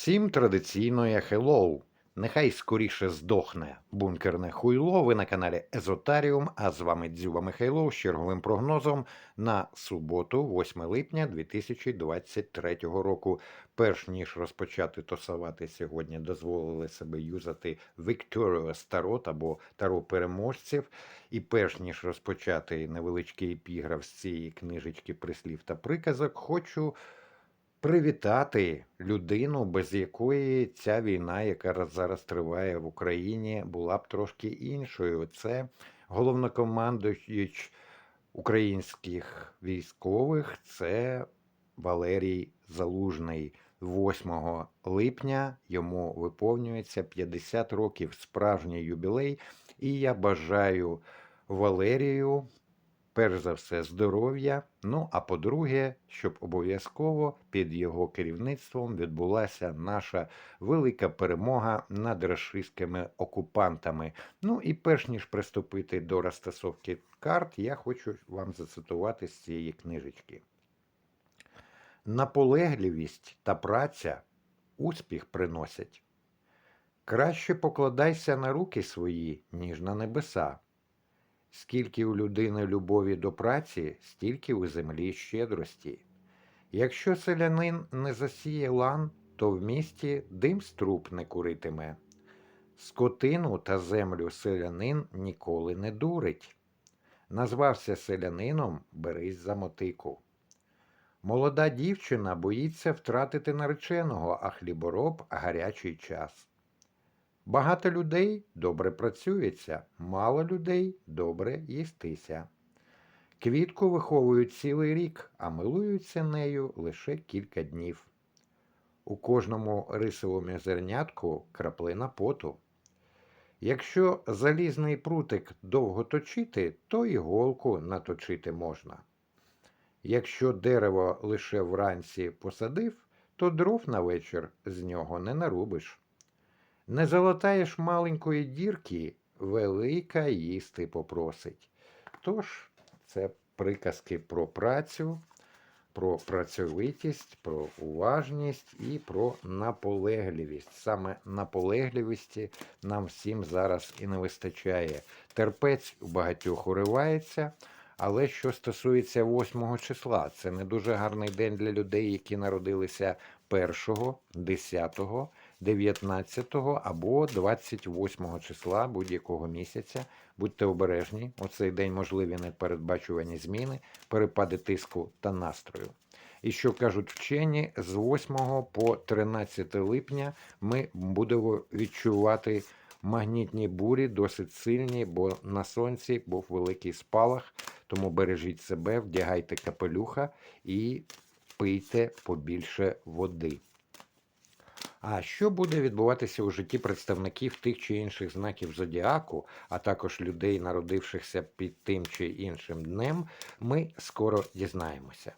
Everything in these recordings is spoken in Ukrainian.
Всім традиційно хеллоу. Нехай скоріше здохне бункерне хуйло. Ви на каналі Езотаріум, а з вами Дзюба Михайлов з черговим прогнозом на суботу, 8 липня 2023 року. Перш ніж розпочати тосувати сьогодні, дозволили себе юзати Victorious Tarot або Таро переможців. І перш ніж розпочати невеличкий епіграф з цієї книжечки прислів та приказок, хочу привітати людину, без якої ця війна, яка зараз триває в Україні, була б трошки іншою. Це головнокомандуючий українських військових, це Валерій Залужний. 8 липня йому виповнюється 50 років справжній юбілей, і я бажаю Валерію перш за все, здоров'я. Ну а по-друге, щоб обов'язково під його керівництвом відбулася наша велика перемога над рашистськими окупантами. Ну і перш ніж приступити до розтасовки карт, я хочу вам зацитувати з цієї книжечки. Наполегливість та праця успіх приносять. Краще покладайся на руки свої, ніж на небеса. Скільки у людини любові до праці, стільки у землі щедрості. Якщо селянин не засіє лан, то в місті дим з труб не куритиме. Скотину та землю селянин ніколи не дурить. Назвався селянином, берись за мотику. Молода дівчина боїться втратити нареченого, а хлібороб гарячий час. Багато людей добре працюється, мало людей добре їстися. Квітку виховують цілий рік, а милуються нею лише кілька днів. У кожному рисовому зернятку краплина поту. Якщо залізний прутик довго точити, то іголку наточити можна. Якщо дерево лише вранці посадив, то дров на вечір з нього не нарубиш. Не залатаєш маленької дірки, велика їсти попросить. Тож, це приказки про працю, про працьовитість, про уважність і про наполегливість. Саме наполегливості нам всім зараз і не вистачає. Терпець у багатьох уривається. Але що стосується 8 числа, це не дуже гарний день для людей, які народилися 1, 10, 19 або 28 числа будь-якого місяця. Будьте обережні, у цей день можливі непередбачувані зміни, перепади тиску та настрою. І що кажуть вчені, з 8 по 13 липня ми будемо відчувати магнітні бурі, досить сильні, бо на сонці був великий спалах. Тому бережіть себе, вдягайте капелюха і пийте побільше води. А що буде відбуватися у житті представників тих чи інших знаків зодіаку, а також людей, народившихся під тим чи іншим днем, ми скоро дізнаємося.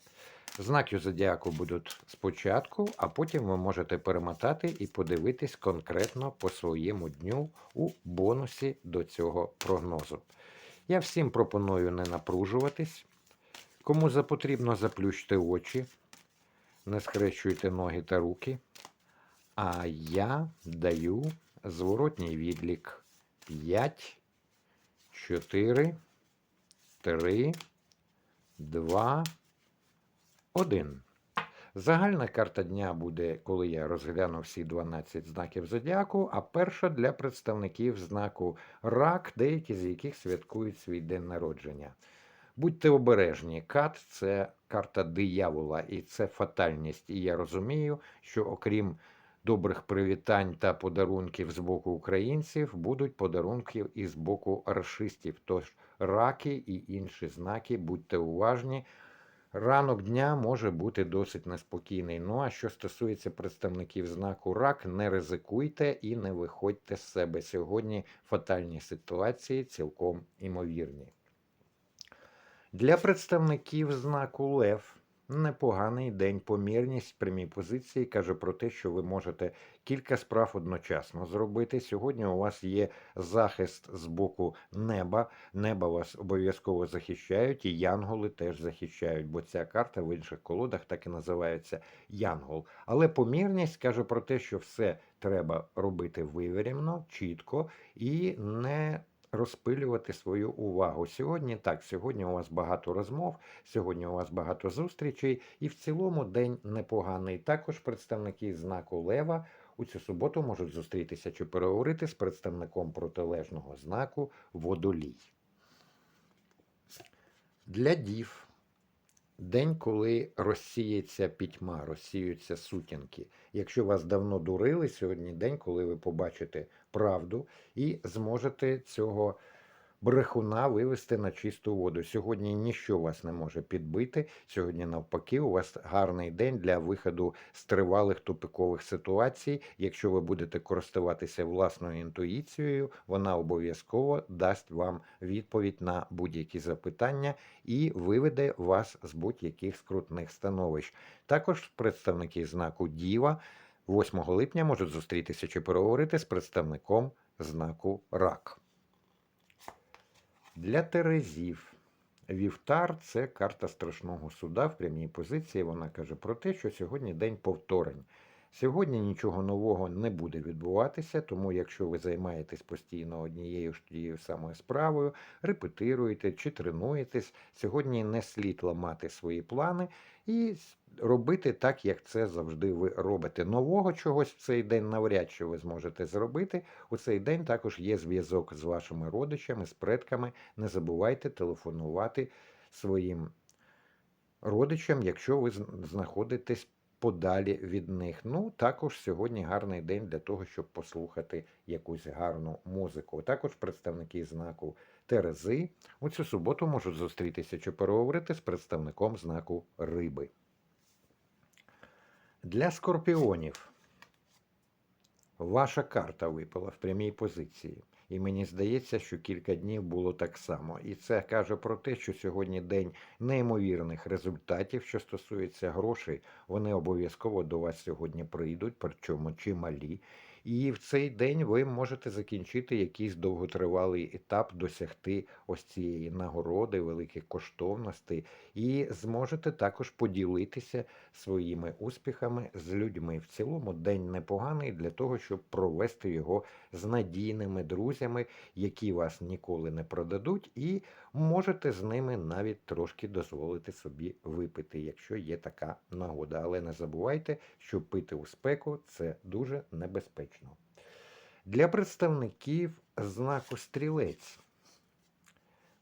Знаки зодіаку будуть спочатку, а потім ви можете перемотати і подивитись конкретно по своєму дню у бонусі до цього прогнозу. Я всім пропоную не напружуватись. Кому запотрібно, заплющте очі, не скрещуйте ноги та руки. А я даю зворотній відлік 5, 4, 3, 2, 1. Загальна карта дня буде, коли я розгляну всі 12 знаків зодіаку, а перша для представників знаку рак, деякі з яких святкують свій день народження. Будьте обережні, кат це карта диявола, і це фатальність. І я розумію, що окрім добрих привітань та подарунків з боку українців, будуть подарунки і з боку рашистів. Тож раки і інші знаки, будьте уважні. Ранок дня може бути досить неспокійний. Ну а що стосується представників знаку рак, не ризикуйте і не виходьте з себе. Сьогодні фатальні ситуації цілком імовірні. Для представників знаку Лев непоганий день. Помірність прямій позиції каже про те, що ви можете кілька справ одночасно зробити. Сьогодні у вас є захист з боку неба. Неба вас обов'язково захищають, і янголи теж захищають, бо ця карта в інших колодах так і називається Янгол. Але помірність каже про те, що все треба робити вивірено, чітко і не розпилювати свою увагу. Сьогодні так, сьогодні у вас багато розмов, сьогодні у вас багато зустрічей, і в цілому день непоганий. Також представники знаку Лева у цю суботу можуть зустрітися чи переговорити з представником протилежного знаку Водолій. Для дів день, коли розсіється пітьма, розсіються сутінки. Якщо вас давно дурили, сьогодні день, коли ви побачите правду і зможете цього брехуна вивести на чисту воду. Сьогодні ніщо вас не може підбити. Сьогодні, навпаки, у вас гарний день для виходу з тривалих тупикових ситуацій. Якщо ви будете користуватися власною інтуїцією, вона обов'язково дасть вам відповідь на будь-які запитання і виведе вас з будь-яких скрутних становищ. Також представники знаку Діва 8 липня можуть зустрітися чи переговорити з представником знаку Рак. Для Терезів Вівтар це карта страшного суда в прямій позиції. Вона каже про те, що сьогодні день повторень. Сьогодні нічого нового не буде відбуватися, тому якщо ви займаєтесь постійно однією ж тією самою справою, репетируєте чи тренуєтесь, сьогодні не слід ламати свої плани і робити так, як це завжди ви робите. Нового чогось в цей день навряд чи ви зможете зробити. У цей день також є зв'язок з вашими родичами, з предками. Не забувайте телефонувати своїм родичам, якщо ви знаходитесь подалі від них. Ну, також сьогодні гарний день для того, щоб послухати якусь гарну музику. Також представники знаку Терези у цю суботу можуть зустрітися чи переговорити з представником знаку Риби. Для скорпіонів ваша карта випала в прямій позиції. І мені здається, що кілька днів було так само. І це каже про те, що сьогодні день неймовірних результатів, що стосується грошей, вони обов'язково до вас сьогодні прийдуть, причому чималі. І в цей день ви можете закінчити якийсь довготривалий етап, досягти ось цієї нагороди, великих коштовностей, і зможете також поділитися своїми успіхами з людьми. В цілому день непоганий для того, щоб провести його з надійними друзями, які вас ніколи не продадуть, і можете з ними навіть трошки дозволити собі випити, якщо є така нагода. Але не забувайте, що пити у спеку це дуже небезпечно. Для представників знаку стрілець.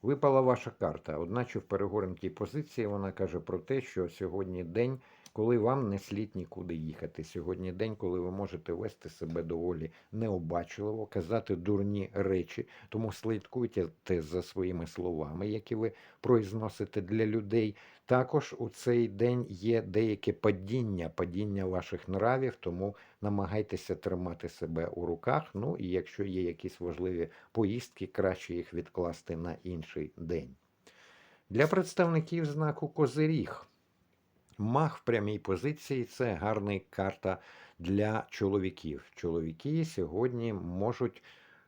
Випала ваша карта, одначе в перегорнутій позиції вона каже про те, що сьогодні день, коли вам не слід нікуди їхати. Сьогодні день, коли ви можете вести себе доволі необачливо, казати дурні речі, тому слідкуйте за своїми словами, які ви произносите для людей. Також у цей день є деяке падіння, падіння ваших нравів, тому намагайтеся тримати себе у руках. Ну і якщо є якісь важливі поїздки, краще їх відкласти на інший день. Для представників знаку Козиріг. Мах в прямій позиції це гарна карта для чоловіків. Чоловіки сьогодні можуть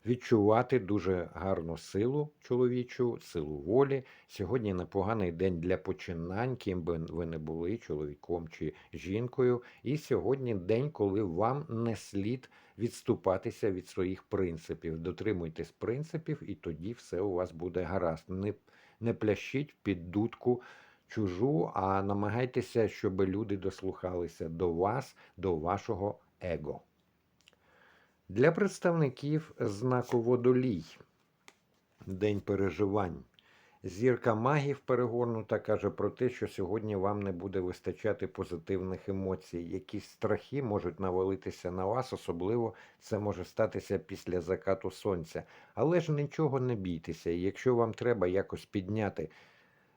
відчувати дуже гарну силу чоловічу, силу волі. Сьогодні непоганий день для починань, ким би ви не були, чоловіком чи жінкою. І сьогодні день, коли вам не слід відступатися від своїх принципів. Дотримуйтесь принципів, і тоді все у вас буде гаразд. Не, не плящіть під дудку. Чужу, а намагайтеся, щоб люди дослухалися до вас, до вашого его. Для представників знаку водолій День переживань. Зірка магів перегорнута каже про те, що сьогодні вам не буде вистачати позитивних емоцій. Якісь страхи можуть навалитися на вас, особливо це може статися після закату сонця. Але ж нічого не бійтеся. Якщо вам треба якось підняти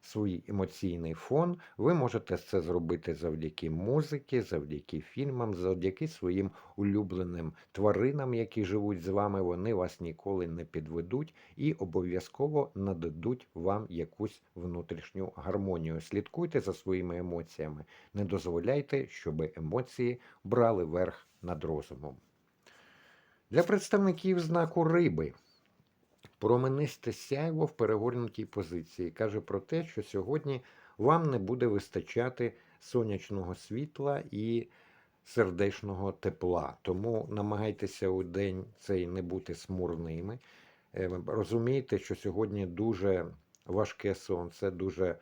свій емоційний фон, ви можете це зробити завдяки музиці, завдяки фільмам, завдяки своїм улюбленим тваринам, які живуть з вами. Вони вас ніколи не підведуть і обов'язково нададуть вам якусь внутрішню гармонію. Слідкуйте за своїми емоціями, не дозволяйте, щоб емоції брали верх над розумом. Для представників знаку риби променисте сяйво в перегорнутій позиції каже про те, що сьогодні вам не буде вистачати сонячного світла і сердечного тепла. Тому намагайтеся у день цей не бути смурними. Е, Розумійте, що сьогодні дуже важке сонце, дуже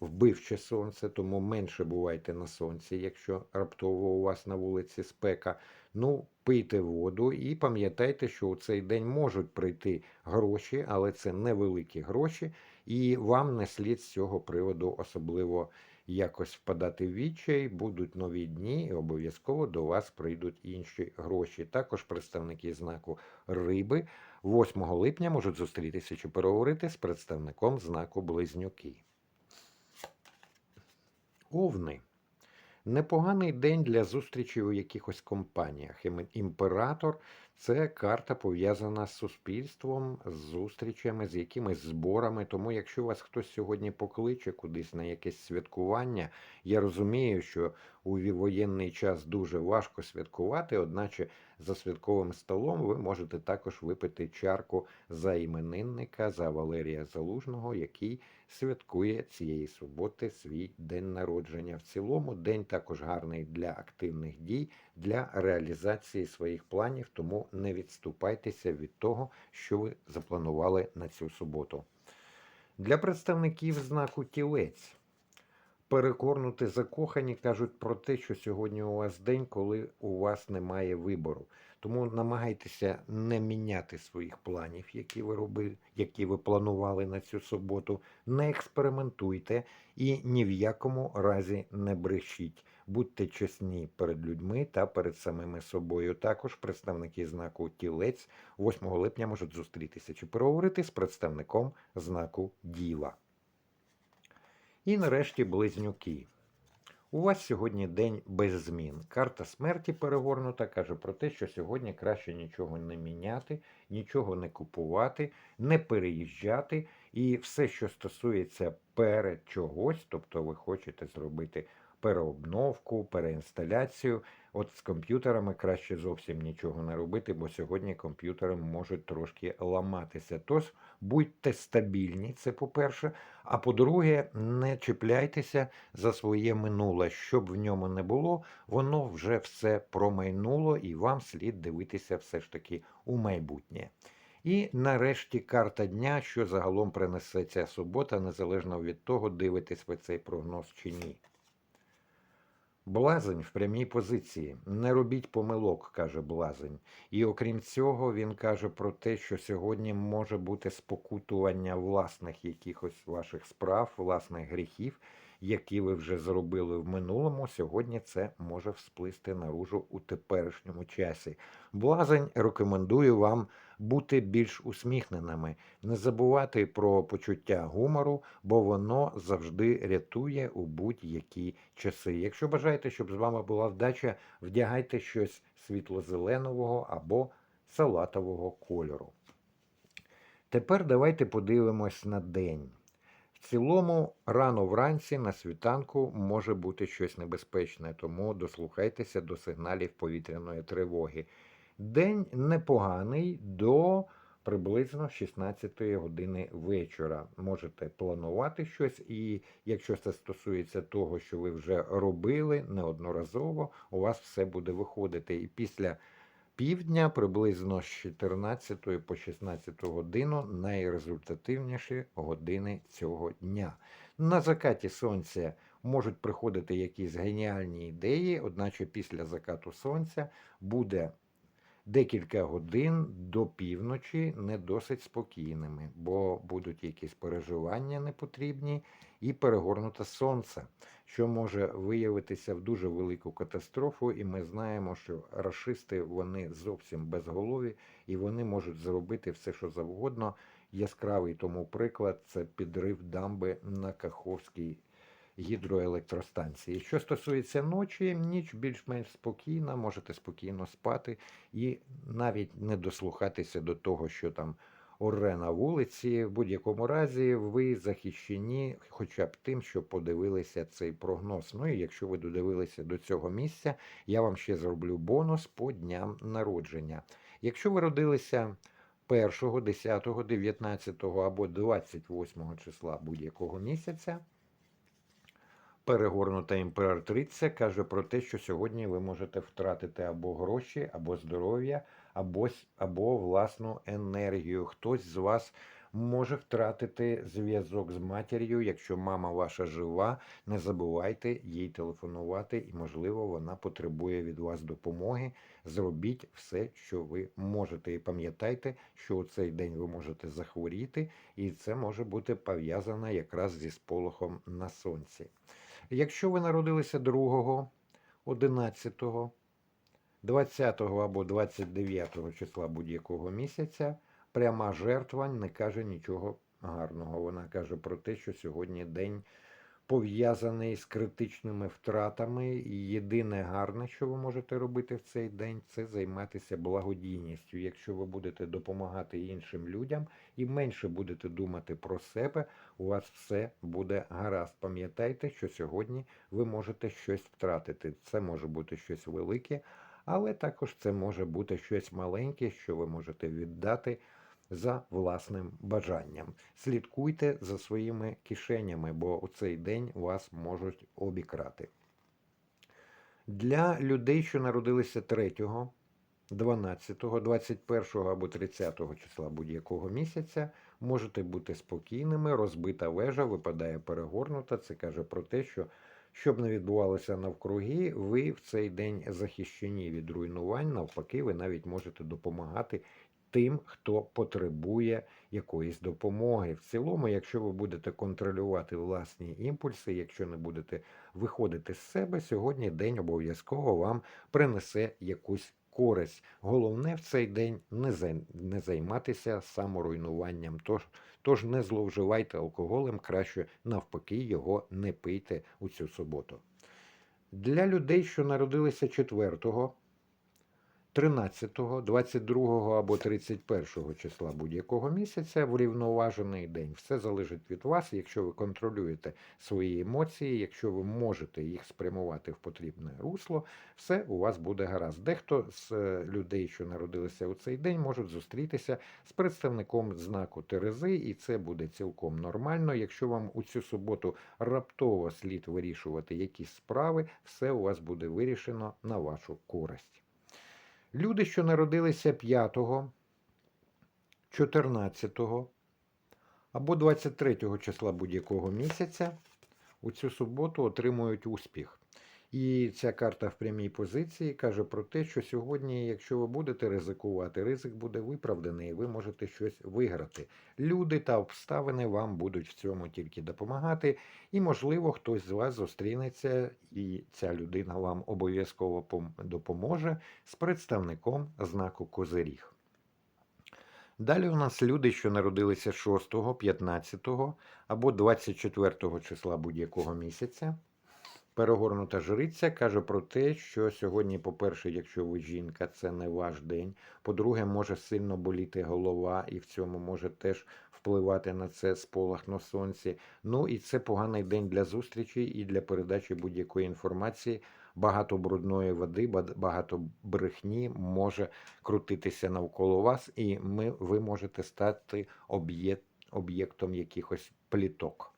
вбивче сонце, тому менше бувайте на сонці, якщо раптово у вас на вулиці спека. Ну, пийте воду і пам'ятайте, що у цей день можуть прийти гроші, але це невеликі гроші, і вам не слід з цього приводу особливо якось впадати в відчай. Будуть нові дні, і обов'язково до вас прийдуть інші гроші. Також представники знаку риби 8 липня можуть зустрітися чи переговорити з представником знаку Близнюки. Овни. Непоганий день для зустрічі у якихось компаніях. Ім- Імператор це карта пов'язана з суспільством, з зустрічами, з якимись зборами. Тому, якщо вас хтось сьогодні покличе кудись на якесь святкування, я розумію, що у воєнний час дуже важко святкувати, одначе за святковим столом ви можете також випити чарку за іменинника, за Валерія Залужного, який святкує цієї суботи свій день народження. В цілому день також гарний для активних дій, для реалізації своїх планів, тому не відступайтеся від того, що ви запланували на цю суботу. Для представників знаку тілець. Перекорнути закохані кажуть про те, що сьогодні у вас день, коли у вас немає вибору. Тому намагайтеся не міняти своїх планів, які ви робили, які ви планували на цю суботу. Не експериментуйте і ні в якому разі не брешіть. Будьте чесні перед людьми та перед самими собою. Також представники знаку тілець 8 липня можуть зустрітися чи переговорити з представником знаку діва. І нарешті близнюки. У вас сьогодні день без змін. Карта смерті перегорнута каже про те, що сьогодні краще нічого не міняти, нічого не купувати, не переїжджати. І все, що стосується перед чогось, тобто ви хочете зробити переобновку, переінсталяцію. От з комп'ютерами краще зовсім нічого не робити, бо сьогодні комп'ютери можуть трошки ламатися. Тож будьте стабільні, це по-перше. А по-друге, не чіпляйтеся за своє минуле. Щоб в ньому не було, воно вже все промайнуло, і вам слід дивитися все ж таки у майбутнє. І нарешті карта дня, що загалом принесе ця субота, незалежно від того, дивитесь ви цей прогноз чи ні. Блазень в прямій позиції. Не робіть помилок, каже Блазень. І окрім цього, він каже про те, що сьогодні може бути спокутування власних якихось ваших справ, власних гріхів, які ви вже зробили в минулому. Сьогодні це може всплисти наружу у теперішньому часі. Блазень рекомендує вам бути більш усміхненими, не забувати про почуття гумору, бо воно завжди рятує у будь-які часи. Якщо бажаєте, щоб з вами була вдача, вдягайте щось світло-зеленого або салатового кольору. Тепер давайте подивимось на день. В цілому, рано вранці на світанку може бути щось небезпечне, тому дослухайтеся до сигналів повітряної тривоги. День непоганий до приблизно 16 години вечора. Можете планувати щось, і якщо це стосується того, що ви вже робили неодноразово, у вас все буде виходити. І після півдня, приблизно з 14 по 16 годину, найрезультативніші години цього дня. На закаті сонця можуть приходити якісь геніальні ідеї, одначе після закату сонця буде декілька годин до півночі не досить спокійними, бо будуть якісь переживання непотрібні і перегорнуте сонце, що може виявитися в дуже велику катастрофу. І ми знаємо, що рашисти вони зовсім безголові і вони можуть зробити все, що завгодно. яскравий тому приклад це підрив дамби на Каховській гідроелектростанції. Що стосується ночі, ніч більш-менш спокійна, можете спокійно спати і навіть не дослухатися до того, що там оре на вулиці. В будь-якому разі ви захищені хоча б тим, що подивилися цей прогноз. Ну і якщо ви додивилися до цього місця, я вам ще зроблю бонус по дням народження. Якщо ви родилися 1, 10, 19 або 28 числа будь-якого місяця, перегорнута імператриця каже про те, що сьогодні ви можете втратити або гроші, або здоров'я, або, або власну енергію. Хтось з вас може втратити зв'язок з матір'ю. Якщо мама ваша жива, не забувайте їй телефонувати, і, можливо, вона потребує від вас допомоги. Зробіть все, що ви можете. І пам'ятайте, що у цей день ви можете захворіти, і це може бути пов'язано якраз зі сполохом на сонці. Якщо ви народилися 2, 11, 20 або 29 числа будь-якого місяця, пряма жертва не каже нічого гарного. Вона каже про те, що сьогодні день пов'язаний з критичними втратами, і єдине гарне, що ви можете робити в цей день, це займатися благодійністю. Якщо ви будете допомагати іншим людям і менше будете думати про себе, у вас все буде гаразд. Пам'ятайте, що сьогодні ви можете щось втратити. Це може бути щось велике, але також це може бути щось маленьке, що ви можете віддати за власним бажанням. Слідкуйте за своїми кишенями, бо у цей день вас можуть обікрати. Для людей, що народилися 3, 12, 21 або 30 числа будь-якого місяця, можете бути спокійними. Розбита вежа випадає перегорнута. Це каже про те, що щоб не відбувалося навкруги, ви в цей день захищені від руйнувань. Навпаки, ви навіть можете допомагати тим, хто потребує якоїсь допомоги. В цілому, якщо ви будете контролювати власні імпульси, якщо не будете виходити з себе, сьогодні день обов'язково вам принесе якусь користь. Головне в цей день не, займатися саморуйнуванням. Тож, тож не зловживайте алкоголем, краще навпаки його не пийте у цю суботу. Для людей, що народилися 4, 13, 22 або 31 числа будь-якого місяця врівноважений день. Все залежить від вас, якщо ви контролюєте свої емоції, якщо ви можете їх спрямувати в потрібне русло, все у вас буде гаразд. Дехто з е, людей, що народилися у цей день, можуть зустрітися з представником знаку Терези, і це буде цілком нормально. Якщо вам у цю суботу раптово слід вирішувати якісь справи, все у вас буде вирішено на вашу користь. Люди, що народилися 5, 14 або 23 числа будь-якого місяця, у цю суботу отримують успіх. І ця карта в прямій позиції каже про те, що сьогодні, якщо ви будете ризикувати, ризик буде виправданий, і ви можете щось виграти. Люди та обставини вам будуть в цьому тільки допомагати, і, можливо, хтось з вас зустрінеться, і ця людина вам обов'язково допоможе з представником знаку Козиріг. Далі у нас люди, що народилися 6, 15 або 24 числа будь-якого місяця. Перегорнута жриця каже про те, що сьогодні, по-перше, якщо ви жінка, це не ваш день. По-друге, може сильно боліти голова, і в цьому може теж впливати на це сполох на сонці. Ну і це поганий день для зустрічі і для передачі будь-якої інформації. Багато брудної води, багато брехні може крутитися навколо вас, і ми, ви можете стати об'єк- об'єктом якихось пліток.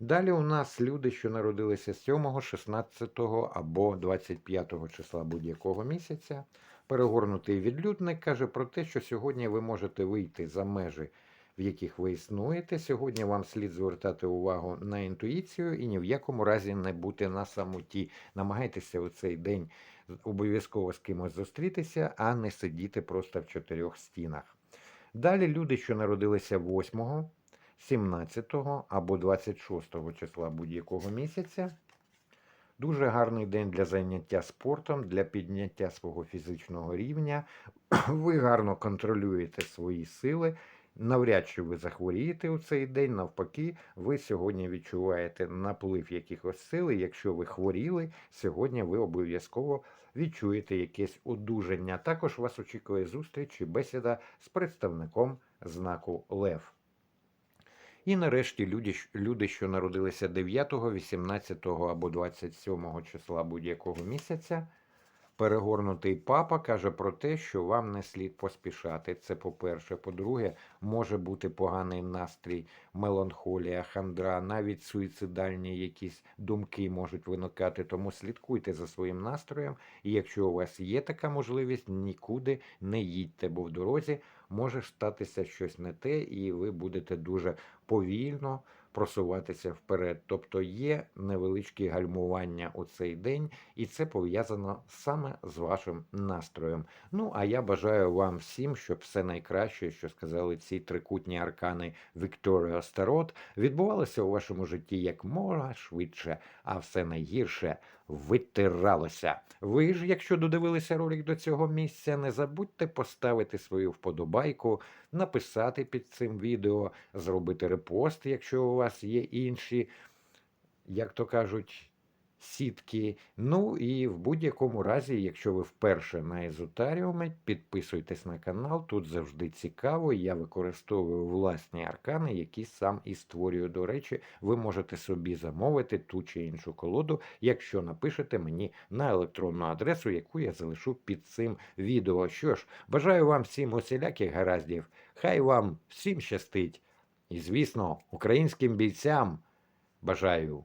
Далі у нас люди, що народилися 7, 16 або 25 числа будь-якого місяця. Перегорнутий відлюдник каже про те, що сьогодні ви можете вийти за межі, в яких ви існуєте. Сьогодні вам слід звертати увагу на інтуїцію і ні в якому разі не бути на самоті. Намагайтеся у цей день обов'язково з кимось зустрітися, а не сидіти просто в чотирьох стінах. Далі люди, що народилися 8, 17 або 26 числа будь-якого місяця. Дуже гарний день для заняття спортом, для підняття свого фізичного рівня. Ви гарно контролюєте свої сили. навряд чи ви захворієте у цей день. Навпаки, ви сьогодні відчуваєте наплив якихось сил. Якщо ви хворіли, сьогодні ви обов'язково відчуєте якесь одужання. Також вас очікує зустріч і бесіда з представником знаку Лев. І нарешті люди, люди, що народилися 9, 18 або 27 числа будь-якого місяця, перегорнутий папа каже про те, що вам не слід поспішати. Це по-перше. По-друге, може бути поганий настрій, меланхолія, хандра, навіть суїцидальні якісь думки можуть виникати. Тому слідкуйте за своїм настроєм. І якщо у вас є така можливість, нікуди не їдьте, бо в дорозі може статися щось не те, і ви будете дуже повільно просуватися вперед. Тобто є невеличкі гальмування у цей день, і це пов'язано саме з вашим настроєм. Ну а я бажаю вам всім, щоб все найкраще, що сказали ці трикутні аркани Вікторіо Старот, відбувалося у вашому житті як можна швидше, а все найгірше витиралося. Ви ж, якщо додивилися ролик до цього місця, не забудьте поставити свою вподобайку, написати під цим відео, зробити репост, якщо у вас є інші, як то кажуть, сітки. Ну і в будь-якому разі, якщо ви вперше на езотаріумі, підписуйтесь на канал. Тут завжди цікаво. Я використовую власні аркани, які сам і створюю. До речі, ви можете собі замовити ту чи іншу колоду, якщо напишете мені на електронну адресу, яку я залишу під цим відео. Що ж, бажаю вам всім усіляких гараздів. Хай вам всім щастить. І, звісно, українським бійцям бажаю